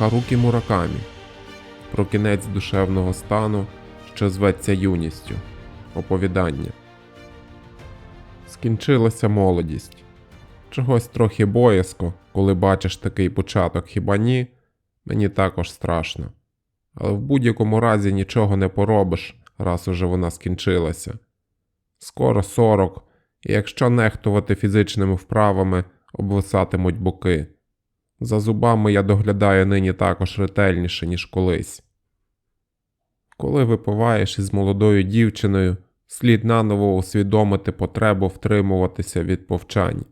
Харукі Муракамі про кінець душевного стану, що зветься юністю. Оповідання. Скінчилася молодість. Чогось трохи боязко, коли бачиш такий початок, хіба ні? Мені також страшно. Але в будь-якому разі нічого не поробиш, раз уже вона скінчилася. Скоро сорок, і якщо нехтувати фізичними вправами, обвисатимуть боки. За зубами я доглядаю нині також ретельніше, ніж колись. Коли випиваєш із молодою дівчиною, слід наново усвідомити потребу втримуватися від повчань.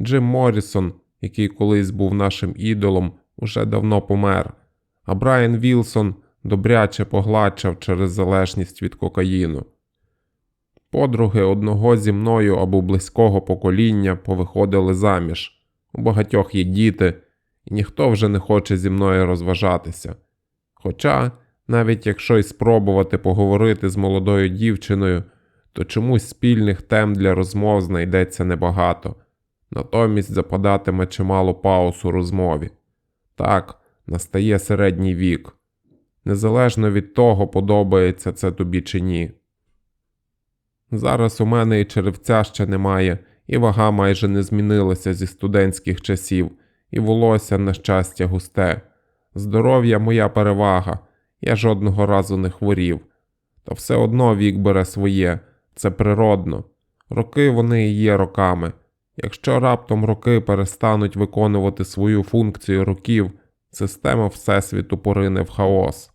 Джим Моррісон, який колись був нашим ідолом, уже давно помер, а Брайан Вілсон добряче погладчав через залежність від кокаїну. Подруги одного зі мною або близького покоління повиходили заміж. У багатьох є діти, і ніхто вже не хоче зі мною розважатися. Хоча, навіть якщо й спробувати поговорити з молодою дівчиною, то чомусь спільних тем для розмов знайдеться небагато, натомість западатиме чимало пауз у розмові. Так, настає середній вік, незалежно від того, подобається це тобі чи ні. Зараз у мене і черевця ще немає, і вага майже не змінилася зі студентських часів, і волосся, на щастя, густе. Здоров'я моя перевага, я жодного разу не хворів. Та все одно вік бере своє, це природно. Роки вони і є роками. Якщо раптом роки перестануть виконувати свою функцію років, система Всесвіту порине в хаос.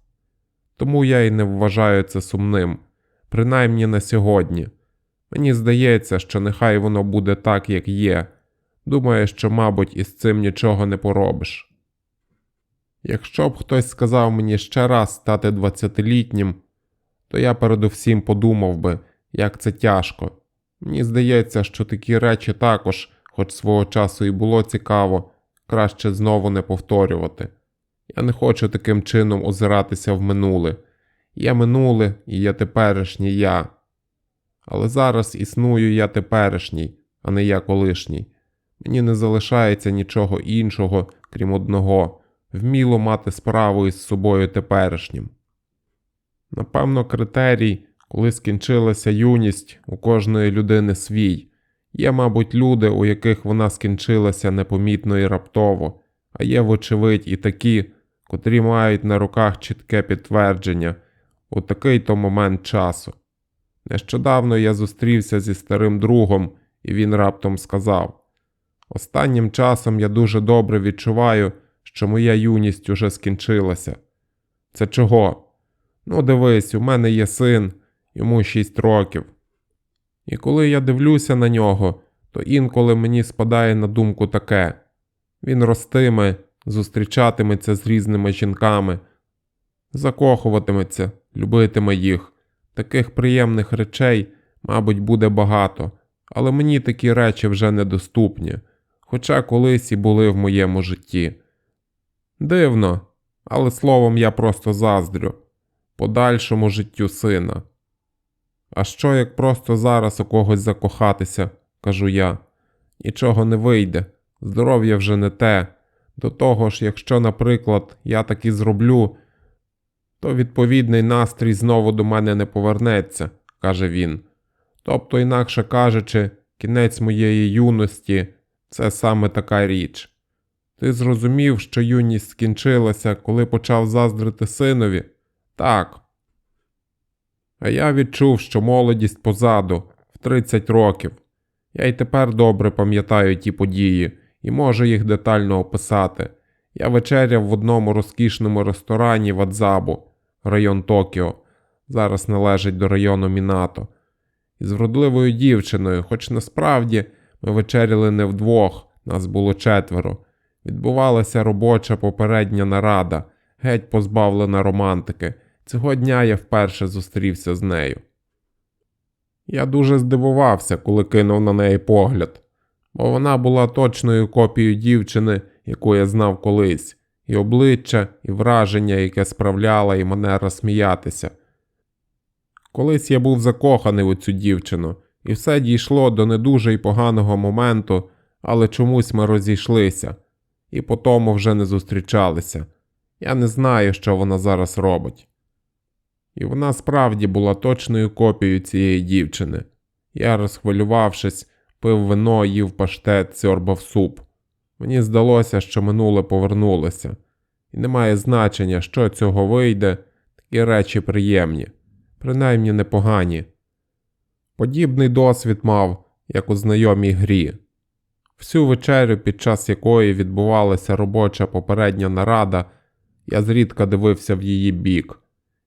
Тому я й не вважаю це сумним, принаймні на сьогодні. Мені здається, що нехай воно буде так, як є. Думаю, що, мабуть, із цим нічого не поробиш. Якщо б хтось сказав мені ще раз стати двадцятилітнім, то я передусім подумав би, як це тяжко. Мені здається, що такі речі також, хоч свого часу і було цікаво, краще знову не повторювати. Я не хочу таким чином озиратися в минуле. Є минуле і є теперішнє я. Але зараз існую я теперішній, а не я колишній. Мені не залишається нічого іншого, крім одного вміло мати справу із собою теперішнім. Напевно, критерій, коли скінчилася юність, у кожної людини свій. Є, мабуть, люди, у яких вона скінчилася непомітно і раптово, а є, вочевидь, і такі, котрі мають на руках чітке підтвердження у такий то момент часу. Нещодавно я зустрівся зі старим другом, і він раптом сказав: Останнім часом я дуже добре відчуваю, що моя юність уже скінчилася. Це чого? Ну, дивись, у мене є син, йому шість років. І коли я дивлюся на нього, то інколи мені спадає на думку таке він ростиме, зустрічатиметься з різними жінками, закохуватиметься, любитиме їх. Таких приємних речей, мабуть, буде багато, але мені такі речі вже недоступні, хоча колись і були в моєму житті. Дивно, але словом я просто заздрю подальшому життю сина. А що як просто зараз у когось закохатися, кажу я, нічого не вийде, здоров'я вже не те. До того ж, якщо, наприклад, я так і зроблю, то відповідний настрій знову до мене не повернеться, каже він. Тобто, інакше кажучи, кінець моєї юності це саме така річ. Ти зрозумів, що юність скінчилася, коли почав заздрити синові? Так. А я відчув, що молодість позаду, в 30 років. Я й тепер добре пам'ятаю ті події і можу їх детально описати. Я вечеряв в одному розкішному ресторані в Адзабу, район Токіо, зараз належить до району Мінато, із вродливою дівчиною, хоч насправді ми вечеряли не вдвох, нас було четверо. Відбувалася робоча попередня нарада, геть позбавлена романтики. Цього дня я вперше зустрівся з нею. Я дуже здивувався, коли кинув на неї погляд, бо вона була точною копією дівчини, яку я знав колись, і обличчя, і враження, яке справляло і манера сміятися. Колись я був закоханий у цю дівчину, і все дійшло до не дуже й поганого моменту, але чомусь ми розійшлися, і по тому вже не зустрічалися. Я не знаю, що вона зараз робить. І вона справді була точною копією цієї дівчини. Я, розхвилювавшись, пив вино, їв паштет, сьорбав суп. Мені здалося, що минуле повернулося, і немає значення, що цього вийде, такі речі приємні, принаймні непогані. Подібний досвід мав, як у знайомій грі. Всю вечерю, під час якої відбувалася робоча попередня нарада, я зрідка дивився в її бік.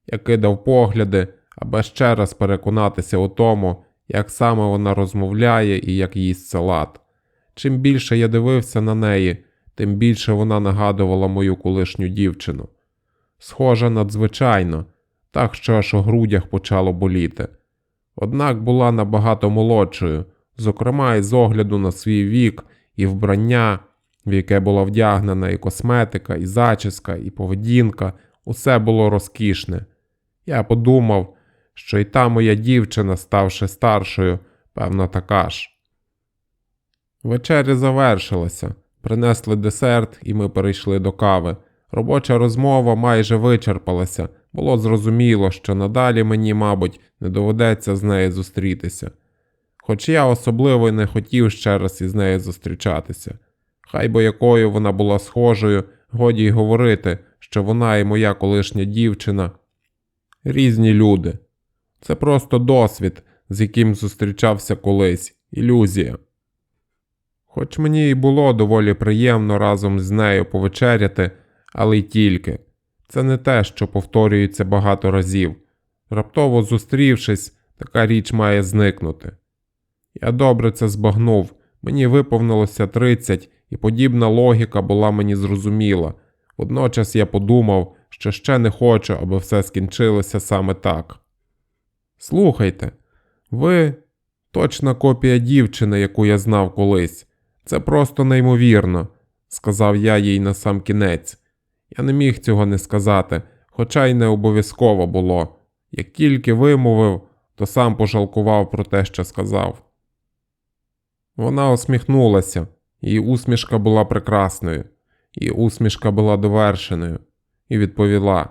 Я кидав погляди, аби ще раз переконатися у тому, як саме вона розмовляє і як їсть салат. Чим більше я дивився на неї, тим більше вона нагадувала мою колишню дівчину. Схожа надзвичайно, так що аж у грудях почало боліти. Однак була набагато молодшою, зокрема і з огляду на свій вік і вбрання, в яке була вдягнена і косметика, і зачіска, і поведінка, усе було розкішне. Я подумав, що й та моя дівчина, ставши старшою, певно, така ж. Вечеря завершилася, принесли десерт, і ми перейшли до кави. Робоча розмова майже вичерпалася, було зрозуміло, що надалі мені, мабуть, не доведеться з нею зустрітися. Хоч я особливо не хотів ще раз із нею зустрічатися. Хай бо якою вона була схожою, годі й говорити, що вона і моя колишня дівчина різні люди. Це просто досвід, з яким зустрічався колись, ілюзія. Хоч мені і було доволі приємно разом з нею повечеряти, але й тільки. Це не те, що повторюється багато разів. Раптово зустрівшись, така річ має зникнути. Я добре це збагнув, мені виповнилося 30, і подібна логіка була мені зрозуміла. Водночас я подумав, що ще не хочу, аби все скінчилося саме так. Слухайте, ви точна копія дівчини, яку я знав колись. Це просто неймовірно, сказав я їй на сам кінець. Я не міг цього не сказати, хоча й не обов'язково було. Як тільки вимовив, то сам пожалкував про те, що сказав. Вона усміхнулася, її усмішка була прекрасною, її усмішка була довершеною, і відповіла: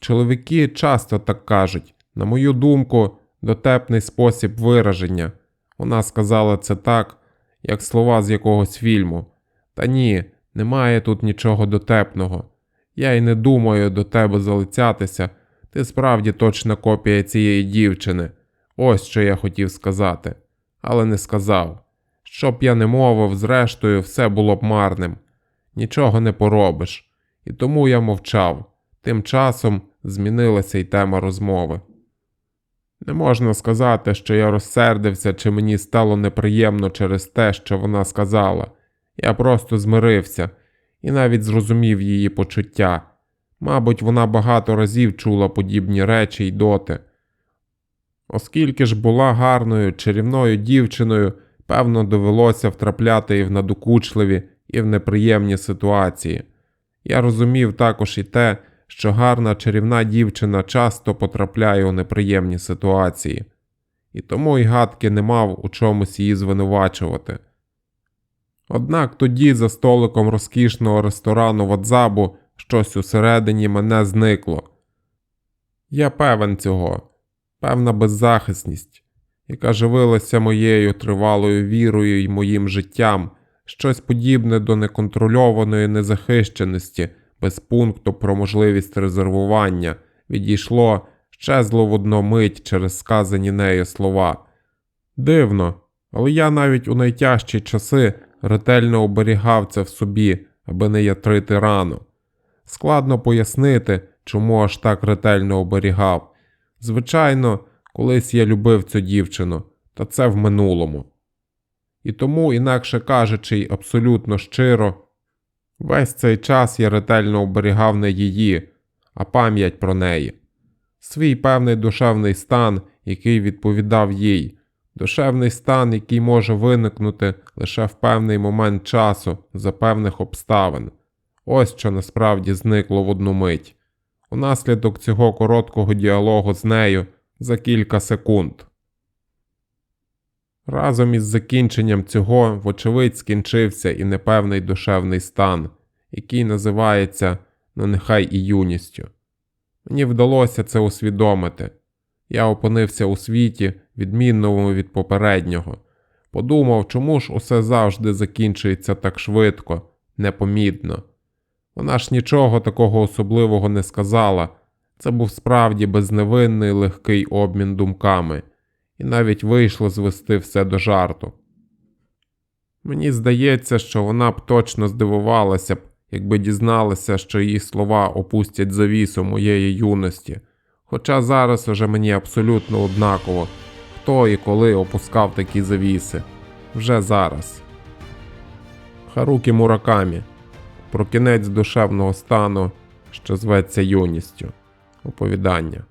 Чоловіки часто так кажуть, на мою думку, дотепний спосіб вираження. Вона сказала це так, як слова з якогось фільму. Та ні, немає тут нічого дотепного. Я й не думаю до тебе залицятися. Ти справді точна копія цієї дівчини. Ось що я хотів сказати, але не сказав. Щоб я не мовив, зрештою, все було б марним. Нічого не поробиш. І тому я мовчав. Тим часом змінилася й тема розмови. Не можна сказати, що я розсердився, чи мені стало неприємно через те, що вона сказала. Я просто змирився і навіть зрозумів її почуття. Мабуть, вона багато разів чула подібні речі й доти. Оскільки ж була гарною чарівною дівчиною, певно, довелося втрапляти і в надокучливі, і в неприємні ситуації. Я розумів також і те, що гарна чарівна дівчина часто потрапляє у неприємні ситуації, і тому й гадки не мав у чомусь її звинувачувати. Однак тоді за столиком розкішного ресторану Вадзабу щось усередині мене зникло. Я певен цього, певна беззахисність, яка живилася моєю тривалою вірою і моїм життям, щось подібне до неконтрольованої незахищеності без пункту про можливість резервування, відійшло щезло в одну мить через сказані нею слова. Дивно, але я навіть у найтяжчі часи ретельно оберігав це в собі, аби не ятрити рану. Складно пояснити, чому аж так ретельно оберігав. Звичайно, колись я любив цю дівчину, та це в минулому. І тому, інакше кажучи, й абсолютно щиро, весь цей час я ретельно оберігав не її, а пам'ять про неї, свій певний душевний стан, який відповідав їй, душевний стан, який може виникнути лише в певний момент часу за певних обставин. Ось що насправді зникло в одну мить. Унаслідок цього короткого діалогу з нею за кілька секунд. Разом із закінченням цього, вочевидь, скінчився і непевний душевний стан, який називається ну нехай і юністю. Мені вдалося це усвідомити. Я опинився у світі, відмінному від попереднього. Подумав, чому ж усе завжди закінчується так швидко, непомітно. Вона ж нічого такого особливого не сказала. Це був справді безневинний легкий обмін думками, і навіть вийшло звести все до жарту. Мені здається, що вона б точно здивувалася б, якби дізналася, що її слова опустять завісу моєї юності. Хоча зараз уже мені абсолютно однаково, хто і коли опускав такі завіси. Вже зараз. Харукі Муракамі. Про кінець душевного стану, що зветься юністю. Оповідання.